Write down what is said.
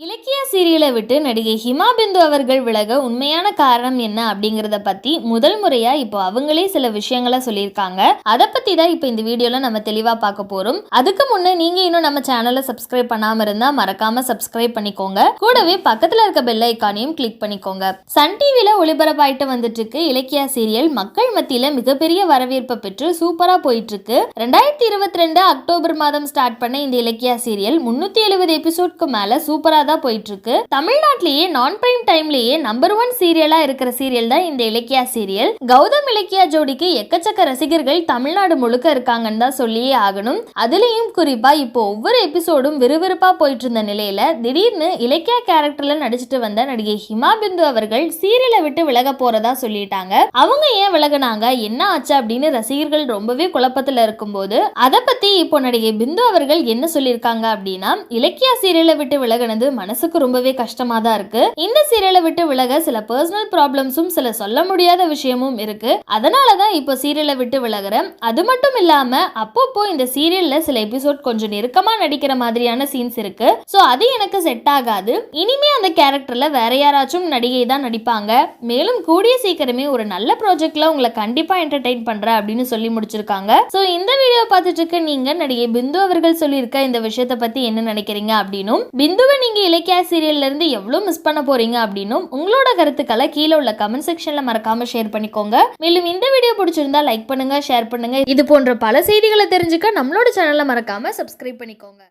இலக்கிய சீரியலை விட்டு நடிகை ஹிமா பிந்து அவர்கள் விலக உண்மையான காரணம் என்ன அப்படிங்கிறத பத்தி முதல் முறையா இப்போ அவங்களே சில விஷயங்களை சொல்லியிருக்காங்க. அதை பத்தி தான் இப்போ இந்த வீடியோல நம்ம தெளிவா பார்க்க போறோம். அதுக்கு முன்னே நீங்க இன்னும் நம்ம சேனலை சப்ஸ்கிரைப் பண்ணாம இருந்தா மறக்காம சப்ஸ்கிரைப் பண்ணிக்கோங்க. கூடவே பக்கத்துல இருக்க பெல் ஐக்கானையும் கிளிக் பண்ணிக்கோங்க. சன் டிவில ஒளிபரப்பாயிட்டு வந்துட்டு இருக்கு இலக்கிய சீரியல் மக்கள் மத்தியில மிகப்பெரிய வரவேற்பை பெற்று சூப்பரா போயிட்டு இருக்கு ரெண்டாயிரத்தி இருபத்தி ரெண்டு அக்டோபர் மாதம் ஸ்டார்ட் பண்ண இந்த இலக்கிய சீரியல் முன்னூத்தி எழுபது எபிசோட்க்கு மேல சூப்பரா தான் போயிட்டு இருக்கு தமிழ்நாட்டிலேயே நான் பிரைம் டைம்லயே நம்பர் ஒன் சீரியலா இருக்கிற சீரியல் தான் இந்த இலக்கியா சீரியல் கௌதம் இலக்கியா ஜோடிக்கு எக்கச்சக்க ரசிகர்கள் தமிழ்நாடு முழுக்க இருக்காங்கன்னு தான் சொல்லியே ஆகணும். அதுலயும் குறிப்பா இப்போ ஒவ்வொரு எபிசோடும் விறுவிறுப்பா போயிட்டு இருந்த நிலையில திடீர்னு இலக்கியா கேரக்டர்ல நடிச்சிட்டு வந்த நடிகை ஹிமா பிந்து அவர்கள் சீரியலை விட்டு விலக போறதா சொல்லிட்டாங்க. அவங்க ஏன் விலகினாங்க? என்ன ஆச்சு அப்படின்னு ரசிகர்கள் ரொம்பவே குழப்பத்துல இருக்கும்போது அதை பத்தி இப்போ நடிகை பிந்து அவர்கள் என்ன சொல்லியிருக்காங்க அப்படின்னா இலக்கியா சீரியலை விட்டு விலகினது மனசுக்கு ரொம்பவே கஷ்டமா தான் இருக்கு. இந்த சீரியலை விட்டு விலக சில பர்சனல் ப்ராப்ளம்ஸும் சில சொல்ல முடியாத விஷயமும் இருக்கு. அதனால தான் இப்போ சீரியலை விட்டு விலகுறேன். அது மட்டும் இல்லாம அப்பப்போ இந்த சீரியல்ல சில எபிசோட் கொஞ்சம் நெருக்கமா நடிக்கிற மாதிரியான சீன்ஸ் இருக்கு. ஸோ அது எனக்கு செட் ஆகாது. இனிமே அந்த கேரக்டர்ல வேற யாராச்சும் நடிகை தான் நடிப்பாங்க. மேலும் கூடிய சீக்கிரமே ஒரு நல்ல ப்ராஜெக்ட்ல உங்களை கண்டிப்பா என்டர்டெயின் பண்றேன் அப்படின்னு சொல்லி முடிச்சிருக்காங்க. ஸோ இந்த வீடியோ பார்த்துட்டு இருக்க நீங்க நடிகை பிந்து அவர்கள் சொல்லியிருக்க இந்த விஷயத்தை பத்தி என்ன நினைக்கிறீங்க அப்படின்னும் பிந்துவை நீங்க இலக்கியா சீரியல்ல இருந்து எவ்வளவு மிஸ் பண்ண போறீங்க அப்படின்னும் உங்களோட கருத்துக்களை கீழே உள்ள கமெண்ட் செக்ஷன்ல மறக்காம ஷேர் பண்ணிக்கோங்க. மேலும் இந்த வீடியோ பிடிச்சிருந்தா லைக் பண்ணுங்க ஷேர் பண்ணுங்க. இது போன்ற பல செய்திகளை தெரிஞ்சுக்க நம்மளோட சேனலை மறக்காம சப்ஸ்கிரைப் பண்ணிக்கோங்க.